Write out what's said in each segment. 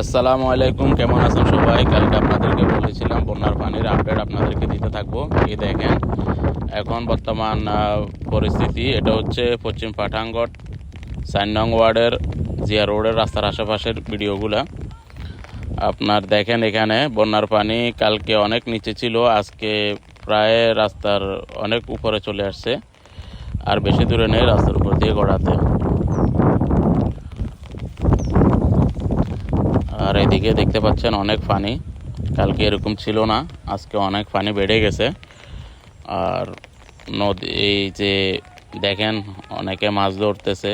আসসালামু আলাইকুম, কেমন আছেন সবাই? কালকে আপনাদেরকে বলেছিলাম, বন্যার পানির আপডেট আপনাদেরকে দিতে থাকব। এই দেখেন, এখন বর্তমান পরিস্থিতি, এটা হচ্ছে পশ্চিম পাঠানগড় সাইন নং ওয়ার্ডের জিয়া রোডের রাস্তার আশেপাশের ভিডিওগুলা। আপনার দেখেন এখানে, বন্যার পানি কালকে অনেক নিচে ছিল, আজকে প্রায় রাস্তার অনেক উপরে চলে আসছে, আর বেশি দূরে নেই রাস্তার উপর দিয়ে গড়াতে আর এদিকে দেখতে পাচ্ছেন অনেক পানি। কালকে এরকম ছিল না, আজকে অনেক পানি বেড়ে গেছে। আর নদী এই যে দেখেন, অনেকে মাছ ধরতেছে।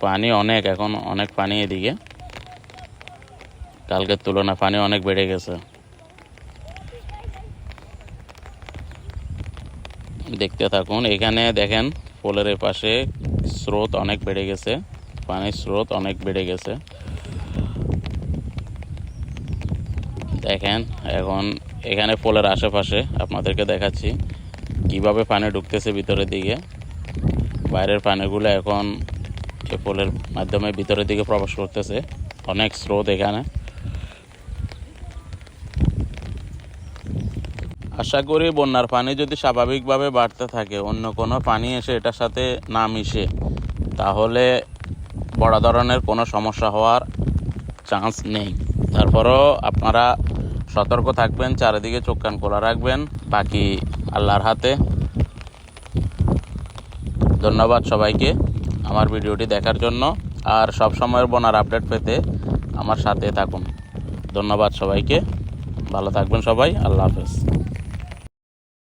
পানি অনেক, এখন অনেক পানি এদিকে। কালকের তুলনায় পানি অনেক বেড়ে গেছে। দেখতে থাকুন, এখানে দেখেন, পোলের পাশে স্রোত অনেক বেড়ে গেছে। পানির স্রোত অনেক বেড়ে গেছে। দেখেন, এখন এখানে পোলের আশেপাশে আপনাদেরকে দেখাচ্ছি কীভাবে পানি ঢুকতেছে ভিতরের দিকে। বাইরের পানিগুলো এখন এ পোলের মাধ্যমে ভিতরের দিকে প্রবেশ করতেছে। অনেক স্রোত এখানে। আশা করি বন্যার পানি যদি স্বাভাবিকভাবে বাড়তে থাকে, অন্য কোনো পানি এসে এটার সাথে না মিশে, তাহলে বড় ধরনের কোনো সমস্যা হওয়ার চান্স নেই। তারপরও আপনারা সতর্ক থাকবেন, চারিদিকে চোখ কান খোলা রাখবেন, বাকি আল্লাহর হাতে। ধন্যবাদ সবাইকে আমার ভিডিওটি দেখার জন্য, আর সব সময়ের বোনার আপডেট পেতে আমার সাথে থাকুন। ধন্যবাদ সবাইকে, ভালো থাকবেন সবাই, আল্লাহ হাফেজ।